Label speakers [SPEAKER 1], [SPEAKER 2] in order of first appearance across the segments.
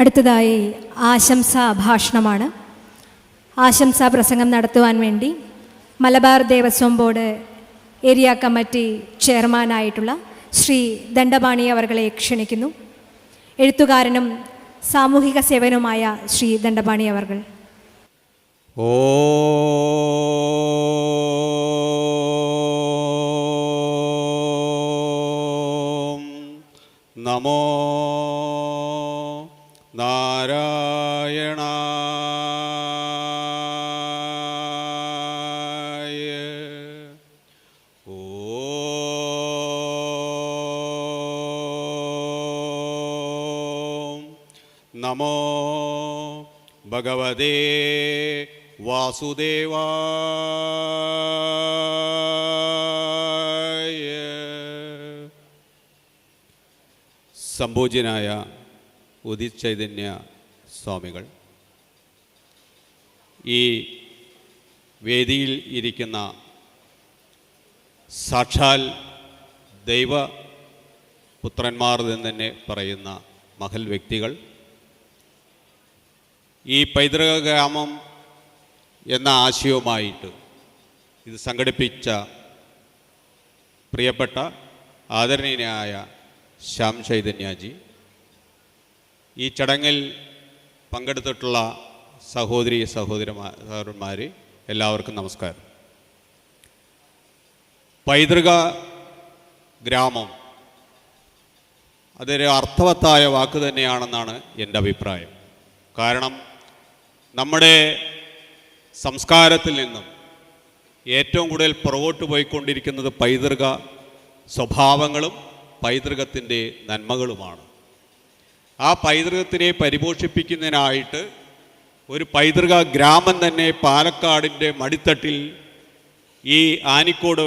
[SPEAKER 1] അടുത്തതായി ആശംസാ ഭാഷണമാണ്. ആശംസാ പ്രസംഗം നടത്തുവാൻ വേണ്ടി Malabar Devaswom board area committee ചെയർമാനായിട്ടുള്ള Shri Dandapani അവർകളെ ക്ഷണിക്കുന്നു. എഴുത്തുകാരനും സാമൂഹിക സേവനവുമായ ശ്രീ ദണ്ഡപാണി അവർ
[SPEAKER 2] ഓം നമോ ഭഗവതേ വാസുദേവായ സംഭോജ്യനായ ഉദിച്ചൈതന്യ സ്വാമികൾ ഈ വേദിയിൽ ഇരിക്കുന്ന സാക്ഷാൽ ദൈവ പുത്രന്മാർ എന്ന് തന്നെ പറയുന്ന മഹൽ വ്യക്തികൾ ഈ പൈതൃക ഗ്രാമം എന്ന ആശയവുമായിട്ട് ഇത് സംഘടിപ്പിച്ച പ്രിയപ്പെട്ട ആദരണീയനായ ശ്യാം ചൈതന്യജി ഈ ചടങ്ങിൽ പങ്കെടുത്തിട്ടുള്ള സഹോദരി സഹോദരന്മാർ എല്ലാവർക്കും നമസ്കാരം. പൈതൃക ഗ്രാമം അതൊരു അർത്ഥവത്തായ വാക്ക് തന്നെയാണെന്നാണ് എന്റെ അഭിപ്രായം. കാരണം നമ്മുടെ സംസ്കാരത്തിൽ നിന്നും ഏറ്റവും കൂടുതൽ പുറകോട്ട് പോയിക്കൊണ്ടിരിക്കുന്നത് പൈതൃക സ്വഭാവങ്ങളും പൈതൃകത്തിന്റെ നന്മകളുമാണ്. ആ പൈതൃകത്തിനെ പരിപോഷിപ്പിക്കുന്നതിനായിട്ട് ഒരു പൈതൃക ഗ്രാമം തന്നെ പാലക്കാടിന്റെ മടിത്തട്ടിൽ ഈ ആനിക്കോട്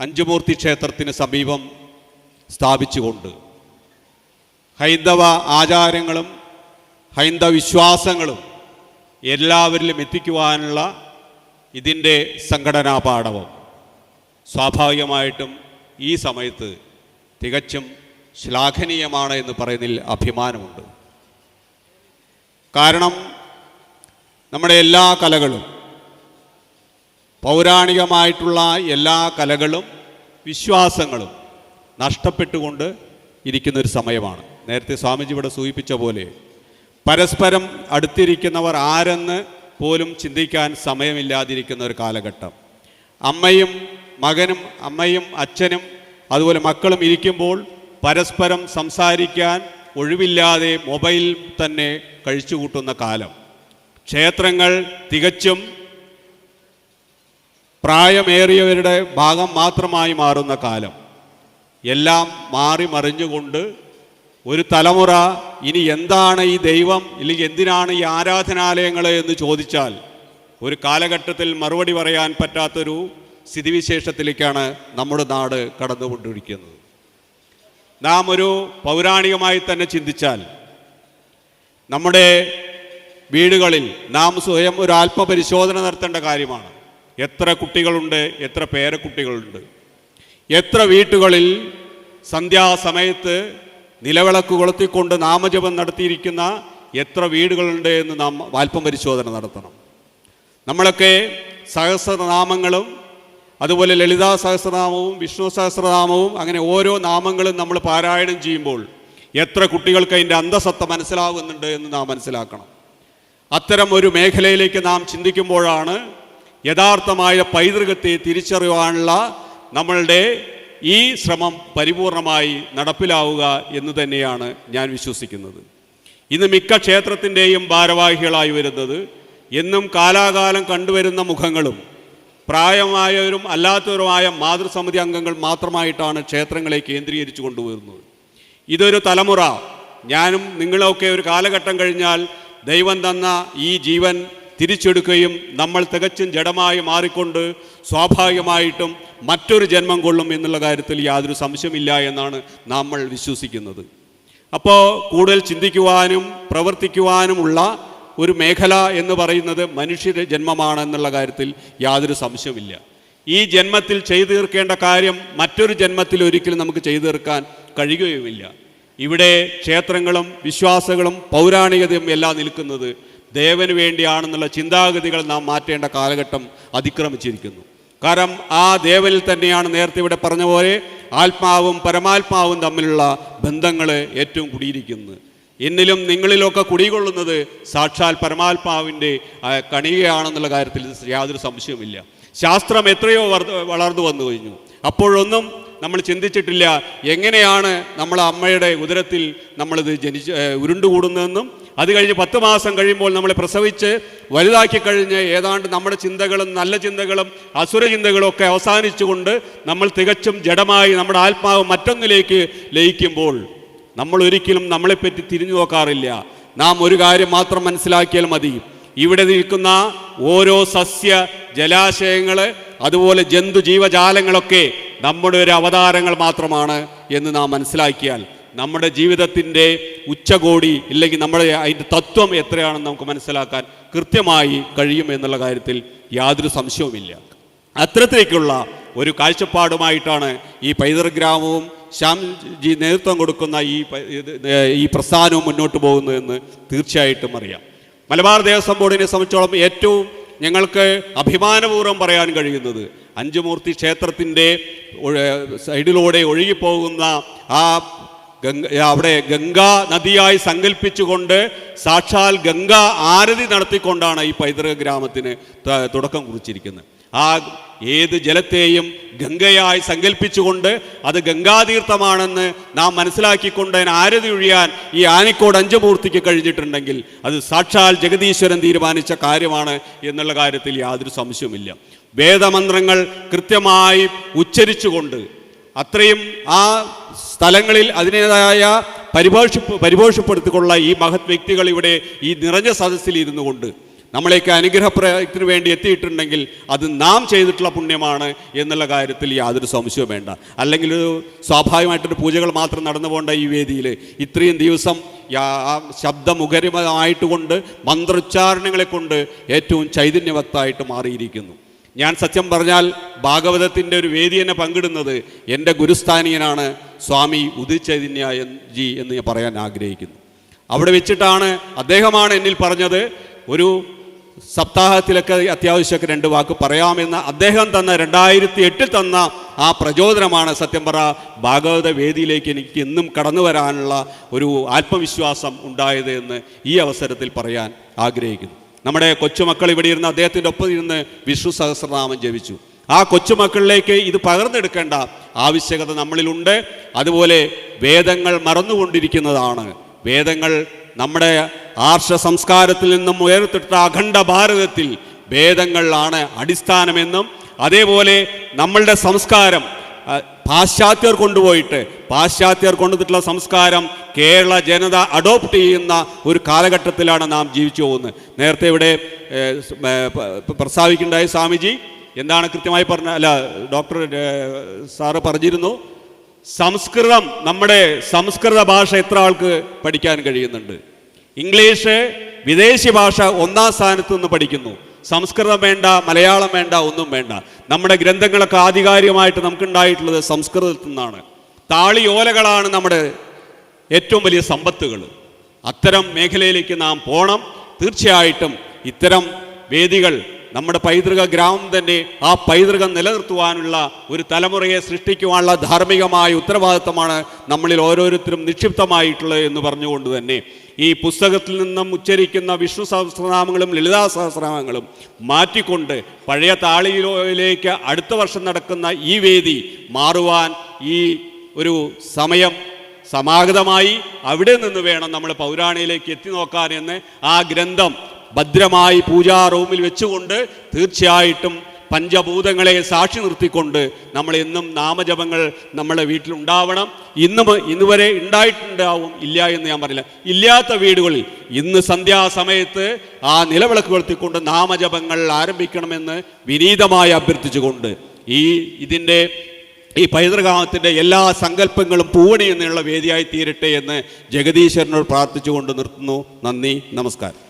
[SPEAKER 2] അഞ്ചുമൂർത്തി ക്ഷേത്രത്തിന് സമീപം സ്ഥാപിച്ചുകൊണ്ട് ഹൈന്ദവ ആചാരങ്ങളും ഹൈന്ദവ വിശ്വാസങ്ങളും എല്ലാവരിലും എത്തിക്കുവാനുള്ള ഇതിന്റെ സംഘടനാ പാഠവും സ്വാഭാവികമായിട്ടും ഈ സമയത്ത് തികച്ചും ശ്ലാഘനീയമാണ് എന്ന് പറയുന്നതിൽ അഭിമാനമുണ്ട്. കാരണം നമ്മുടെ എല്ലാ കലകളും പൗരാണികമായിട്ടുള്ള എല്ലാ കലകളും വിശ്വാസങ്ങളും നഷ്ടപ്പെട്ടുകൊണ്ട് ഇരിക്കുന്നൊരു സമയമാണ്. നേരത്തെ സ്വാമിജി ഇവിടെ സൂചിപ്പിച്ച പോലെ പരസ്പരം അടുത്തിരിക്കുന്നവർ ആരെന്ന് പോലും ചിന്തിക്കാൻ സമയമില്ലാതിരിക്കുന്ന ഒരു കാലഘട്ടം. അമ്മയും മകനും അമ്മയും അച്ഛനും അതുപോലെ മക്കളും ഇരിക്കുമ്പോൾ പരസ്പരം സംസാരിക്കാൻ ഒഴിവില്ലാതെ മൊബൈൽ തന്നെ കഴിച്ചുകൂട്ടുന്ന കാലം. ക്ഷേത്രങ്ങൾ തികച്ചും പ്രായമേറിയവരുടെ ഭാഗം മാത്രമായി മാറുന്ന കാലം. എല്ലാം മാറി മറിഞ്ഞുകൊണ്ട് ഒരു തലമുറ ഇനി എന്താണ് ഈ ദൈവം ഇല്ലെങ്കിൽ എന്തിനാണ് ഈ ആരാധനാലയങ്ങൾ എന്ന് ചോദിച്ചാൽ ഒരു കാലഘട്ടത്തിൽ മറുപടി പറയാൻ പറ്റാത്തൊരു സ്ഥിതിവിശേഷത്തിലേക്കാണ് നമ്മുടെ നാട് കടന്നുകൊണ്ടിരിക്കുന്നത്. നാം ഒരു പൗരാണികമായി തന്നെ ചിന്തിച്ചാൽ നമ്മുടെ വീടുകളിൽ നാം സ്വയം ഒരു ആത്മപരിശോധന നടത്തേണ്ട കാര്യമാണ്. എത്ര കുട്ടികളുണ്ട് എത്ര പേരക്കുട്ടികളുണ്ട്. എത്ര വീട്ടുകളിൽ സന്ധ്യാസമയത്ത് നിലവിളക്ക് കൊളുത്തിക്കൊണ്ട് നാമജപം നടത്തിയിരിക്കുന്ന എത്ര വീടുകളുണ്ട് എന്ന് നാം വാൽപ്പം പരിശോധന നടത്തണം. നമ്മളൊക്കെ സഹസ്രനാമങ്ങളും അതുപോലെ ലളിതാ സഹസ്രനാമവും വിഷ്ണു സഹസ്രനാമവും അങ്ങനെ ഓരോ നാമങ്ങളും നമ്മൾ പാരായണം ചെയ്യുമ്പോൾ എത്ര കുട്ടികൾക്ക് അതിന്റെ അന്തസത്ത മനസ്സിലാവുന്നുണ്ട് എന്ന് നാം മനസ്സിലാക്കണം. അത്തരം ഒരു മേഖലയിലേക്ക് നാം ചിന്തിക്കുമ്പോഴാണ് യഥാർത്ഥമായ പൈതൃകത്തെ തിരിച്ചറിയുവാനുള്ള നമ്മളുടെ ഈ ശ്രമം പരിപൂർണമായി നടപ്പിലാവുക എന്ന് തന്നെയാണ് ഞാൻ വിശ്വസിക്കുന്നത്. ഇന്ന് മിക്ക ക്ഷേത്രത്തിന്റെയും ഭാരവാഹികളായി വരുന്നത് എന്നും കാലാകാലം കണ്ടുവരുന്ന മുഖങ്ങളും പ്രായമായവരും അല്ലാത്തവരുമായ മാതൃസമിതി അംഗങ്ങൾ മാത്രമായിട്ടാണ് ക്ഷേത്രങ്ങളെ കേന്ദ്രീകരിച്ചു കൊണ്ടുവരുന്നത്. ഇതൊരു തലമുറ. ഞാനും നിങ്ങളൊക്കെ ഒരു കാലഘട്ടം കഴിഞ്ഞാൽ ദൈവം തന്ന ഈ ജീവൻ തിരിച്ചെടുക്കുകയും നമ്മൾ തികച്ചും ജഡമായി മാറിക്കൊണ്ട് സ്വാഭാവികമായിട്ടും മറ്റൊരു ജന്മം കൊള്ളും എന്നുള്ള കാര്യത്തിൽ യാതൊരു സംശയമില്ല എന്നാണ് നമ്മൾ വിശ്വസിക്കുന്നത്. അപ്പോൾ കൂടുതൽ ചിന്തിക്കുവാനും പ്രവർത്തിക്കുവാനുമുള്ള ഒരു മേഖല എന്ന് പറയുന്നത് മനുഷ്യ ജന്മമാണ് എന്നുള്ള കാര്യത്തിൽ യാതൊരു സംശയമില്ല ഈ ജന്മത്തിൽ ചെയ്തു തീർക്കേണ്ട കാര്യം മറ്റൊരു ജന്മത്തിൽ ഒരിക്കലും നമുക്ക് ചെയ്തു തീർക്കാൻ കഴിയുകയുമില്ല. ഇവിടെ ക്ഷേത്രങ്ങളും വിശ്വാസങ്ങളും പൗരാണികതയും എല്ലാം നിൽക്കുന്നത് ദേവന് വേണ്ടിയാണെന്നുള്ള ചിന്താഗതികൾ നാം മാറ്റേണ്ട കാലഘട്ടം അതിക്രമിച്ചിരിക്കുന്നു. കാരണം ആ ദേവനിൽ തന്നെയാണ് നേരത്തെ ഇവിടെ പറഞ്ഞ പോലെ ആത്മാവും പരമാത്മാവും തമ്മിലുള്ള ബന്ധങ്ങൾ ഏറ്റവും കുടിയിരിക്കുന്നത്. എന്നിലും നിങ്ങളിലൊക്കെ കുടികൊള്ളുന്നത് സാക്ഷാൽ പരമാത്മാവിന്റെ കണികയാണെന്നുള്ള കാര്യത്തിൽ യാതൊരു സംശയവുമില്ല. ശാസ്ത്രം എത്രയോ വളർന്നു വന്നു കഴിഞ്ഞു. അപ്പോഴൊന്നും നമ്മൾ ചിന്തിച്ചിട്ടില്ല എങ്ങനെയാണ് നമ്മൾ അമ്മയുടെ ഉദരത്തിൽ നമ്മളിത് ജനിച്ച് ഉരുണ്ടുകൂടുന്നതെന്നും അത് കഴിഞ്ഞ് പത്ത് മാസം കഴിയുമ്പോൾ നമ്മളെ പ്രസവിച്ച് വലുതാക്കി കഴിഞ്ഞ് ഏതാണ്ട് നമ്മുടെ ചിന്തകളും നല്ല ചിന്തകളും അസുര ചിന്തകളും ഒക്കെ അവസാനിച്ചുകൊണ്ട് നമ്മൾ തികച്ചും ജഡമായി നമ്മുടെ ആത്മാവ് മറ്റൊന്നിലേക്ക് ലയിക്കുമ്പോൾ നമ്മൾ ഒരിക്കലും നമ്മളെപ്പറ്റി തിരിഞ്ഞു നോക്കാറില്ല. നാം ഒരു കാര്യം മാത്രം മനസ്സിലാക്കിയാൽ മതി. ഇവിടെ നിൽക്കുന്ന ഓരോ സസ്യ ജലാശയങ്ങൾ അതുപോലെ ജന്തു ജീവജാലങ്ങളൊക്കെ നമ്മുടെ ഒരു അവതാരങ്ങൾ മാത്രമാണ് എന്ന് നാം മനസ്സിലാക്കിയാൽ നമ്മുടെ ജീവിതത്തിന്റെ ഉച്ചകോടി ഇല്ലെങ്കിൽ നമ്മുടെ അതിന്റെ തത്വം എത്രയാണെന്ന് നമുക്ക് മനസ്സിലാക്കാൻ കൃത്യമായി കഴിയും എന്നുള്ള കാര്യത്തിൽ യാതൊരു സംശയവുമില്ല. അത്തരത്തിലേക്കുള്ള ഒരു കാഴ്ചപ്പാടുമായിട്ടാണ് ഈ പൈതൃ ഗ്രാമവും ശ്യാംജി നേതൃത്വം കൊടുക്കുന്ന ഈ ഈ പ്രസ്ഥാനവും മുന്നോട്ട് പോകുന്നതെന്ന് തീർച്ചയായിട്ടും അറിയാം. മലബാർ ദേവസ്വം ബോർഡിനെ സംബന്ധിച്ചോളം ഏറ്റവും ഞങ്ങൾക്ക് അഭിമാനപൂർവം പറയാൻ കഴിയുന്നത് അഞ്ചുമൂർത്തി ക്ഷേത്രത്തിന്റെ സൈഡിലൂടെ ഒഴുകിപ്പോകുന്ന ആ അവിടെ ഗംഗാ നദിയായി സങ്കല്പിച്ചുകൊണ്ട് സാക്ഷാൽ ഗംഗാ ആരതി നടത്തിക്കൊണ്ടാണ് ഈ പൈതൃക ഗ്രാമത്തിന് തുടക്കം കുറിച്ചിരിക്കുന്നത്. ആ ഏത് ജലത്തെയും ഗംഗയായി സങ്കല്പിച്ചുകൊണ്ട് അത് ഗംഗാതീർത്ഥമാണെന്ന് നാം മനസ്സിലാക്കിക്കൊണ്ട് ആരതി ഒഴിയാൻ ഈ ആനിക്കോട് അഞ്ചുമൂർത്തിക്ക് കഴിഞ്ഞിട്ടുണ്ടെങ്കിൽ അത് സാക്ഷാൽ ജഗദീശ്വരൻ തീരുമാനിച്ച കാര്യമാണ് എന്നുള്ള കാര്യത്തിൽ യാതൊരു സംശയവുമില്ല. വേദമന്ത്രങ്ങൾ കൃത്യമായി ഉച്ചരിച്ചുകൊണ്ട് അത്രയും ആ സ്ഥലങ്ങളിൽ അതിന്റെതായ പരിപോഷിപ്പ് പരിപോഷപ്പെടുത്തിക്കൊള്ള ഈ മഹത് വ്യക്തികൾ ഇവിടെ ഈ നിറഞ്ഞ സദസ്സിൽ ഇരുന്നു കൊണ്ട് നമ്മളെയൊക്കെ അനുഗ്രഹപ്രയത്തിന് വേണ്ടി എത്തിയിട്ടുണ്ടെങ്കിൽ അത് നാം ചെയ്തിട്ടുള്ള പുണ്യമാണ് എന്നുള്ള കാര്യത്തിൽ യാതൊരു സംശയവും വേണ്ട. അല്ലെങ്കിൽ ഒരു സ്വാഭാവികമായിട്ടൊരു പൂജകൾ മാത്രം നടന്നു പോകേണ്ട ഈ വേദിയിൽ ഇത്രയും ദിവസം ശബ്ദമുഖരിതമായിട്ട് കൊണ്ട് മന്ത്രോച്ചാരണങ്ങളെ കൊണ്ട് ഏറ്റവും ചൈതന്യവത്തായിട്ട് മാറിയിരിക്കുന്നു. ഞാൻ സത്യം പറഞ്ഞാൽ ഭാഗവതത്തിന്റെ ഒരു വേദി എന്നെ പങ്കിടുന്നത് എന്റെ ഗുരുസ്ഥാനീയനാണ് സ്വാമി ഉദിച്ചൈതന്യ ജി എന്ന് ഞാൻ പറയാൻ ആഗ്രഹിക്കുന്നു. അവിടെ വെച്ചിട്ടാണ് അദ്ദേഹമാണ് എന്നിൽ പറഞ്ഞത് ഒരു സപ്താഹത്തിലൊക്കെ അത്യാവശ്യമൊക്കെ രണ്ട് വാക്ക് പറയാമെന്ന് അദ്ദേഹം തന്ന രണ്ടായിരത്തി എട്ടിൽ തന്ന ആ പ്രചോദനമാണ് സത്യം പറ ഭാഗവത വേദിയിലേക്ക് എനിക്ക് എന്നും കടന്നു വരാനുള്ള ഒരു ആത്മവിശ്വാസം ഉണ്ടായത് എന്ന് ഈ അവസരത്തിൽ പറയാൻ ആഗ്രഹിക്കുന്നു. നമ്മുടെ കൊച്ചുമക്കൾ ഇവിടെ ഇരുന്ന് അദ്ദേഹത്തിന്റെ ഒപ്പം ഇരുന്ന് വിഷ്ണു സഹസ്രനാമം ജപിച്ചു. ആ കൊച്ചുമക്കളിലേക്ക് ഇത് പകർന്നെടുക്കേണ്ട ആവശ്യകത നമ്മളിലുണ്ട്. അതുപോലെ വേദങ്ങൾ മറന്നുകൊണ്ടിരിക്കുന്നതാണ്. വേദങ്ങൾ നമ്മുടെ ആർഷ സംസ്കാരത്തിൽ നിന്നും ഉയർത്തിട്ട അഖണ്ഡ ഭാരതത്തിൽ വേദങ്ങളാണ് അടിസ്ഥാനമെന്നും അതേപോലെ നമ്മളുടെ സംസ്കാരം പാശ്ചാത്യർ കൊണ്ടുപോയിട്ട് പാശ്ചാത്യർ കൊണ്ടുവന്നിട്ടുള്ള സംസ്കാരം കേരള ജനത അഡോപ്റ്റ് ചെയ്യുന്ന ഒരു കാലഘട്ടത്തിലാണ് നാം ജീവിച്ചു പോകുന്നത്. നേരത്തെ ഇവിടെ പ്രസ്താവിക്കുണ്ടായ സ്വാമിജി. എന്താണ് കൃത്യമായി പറഞ്ഞ അല്ല ഡോക്ടർ സാറ് പറഞ്ഞിരുന്നു. സംസ്കൃതം നമ്മുടെ സംസ്കൃത ഭാഷ എത്ര ആൾക്ക് പഠിക്കാൻ കഴിയുന്നുണ്ട്? ഇംഗ്ലീഷ് വിദേശി ഭാഷ ഒന്നാം സ്ഥാനത്ത് നിന്ന് പഠിക്കുന്നു. സംസ്കൃതം വേണ്ട മലയാളം വേണ്ട ഒന്നും വേണ്ട. നമ്മുടെ ഗ്രന്ഥങ്ങളൊക്കെ ആധികാരികമായിട്ട് നമുക്കുണ്ടായിട്ടുള്ളത് സംസ്കൃതത്തിൽ നിന്നാണ്. താളിയോലകളാണ് നമ്മുടെ ഏറ്റവും വലിയ സമ്പത്തുകൾ. അത്തരം മേഖലയിലേക്ക് നാം പോകണം തീർച്ചയായിട്ടും ഇത്തരം വേദികൾ നമ്മുടെ പൈതൃക ഗ്രാമം തന്നെ ആ പൈതൃകം നിലനിർത്തുവാനുള്ള ഒരു തലമുറയെ സൃഷ്ടിക്കുവാനുള്ള ധാർമ്മികമായ ഉത്തരവാദിത്തമാണ് നമ്മളിൽ ഓരോരുത്തരും നിക്ഷിപ്തമായിട്ടുള്ളത് എന്ന് പറഞ്ഞുകൊണ്ട് തന്നെ ഈ പുസ്തകത്തിൽ നിന്നും ഉച്ചരിക്കുന്ന വിഷ്ണു സഹസ്രനാമങ്ങളും ലളിതാ സഹസ്രനാമങ്ങളും മാറ്റിക്കൊണ്ട് പഴയ താളിയിലേക്ക് അടുത്ത വർഷം നടക്കുന്ന ഈ വേദി മാറുവാൻ ഈ ഒരു സമയം സമാഗതമായി അവിടെ നിന്ന് വേണം നമ്മൾ പൗരാണിയിലേക്ക് എത്തി നോക്കാൻ എന്ന് ആ ഗ്രന്ഥം ഭദ്രമായി പൂജാ റൂമിൽ വെച്ചുകൊണ്ട് തീർച്ചയായിട്ടും പഞ്ചഭൂതങ്ങളെ സാക്ഷി നിർത്തിക്കൊണ്ട് നമ്മൾ എന്നും നാമജപങ്ങൾ നമ്മുടെ വീട്ടിൽ ഉണ്ടാവണം ഇന്നും ഇന്നുവരെ ഉണ്ടായിട്ടുണ്ടാവും ഇല്ല എന്ന് ഞാൻ പറയില്ല ഇല്ലാത്ത വീടുകളിൽ ഇന്ന് സന്ധ്യാസമയത്ത് ആ നിലവിളക്ക് കൊളുത്തിക്കൊണ്ട് നാമജപങ്ങൾ ആരംഭിക്കണമെന്ന് വിനീതമായി അഭ്യർത്ഥിച്ചുകൊണ്ട് ഈ ഇതിന്റെ ഈ പൈതൃകാമത്തിന്റെ എല്ലാ സങ്കല്പങ്ങളും പൂവണി എന്നുള്ള വേദിയായി തീരട്ടെ എന്ന് ജഗദീശ്വരനോട് പ്രാർത്ഥിച്ചുകൊണ്ട് നിർത്തുന്നു. നന്ദി നമസ്കാരം.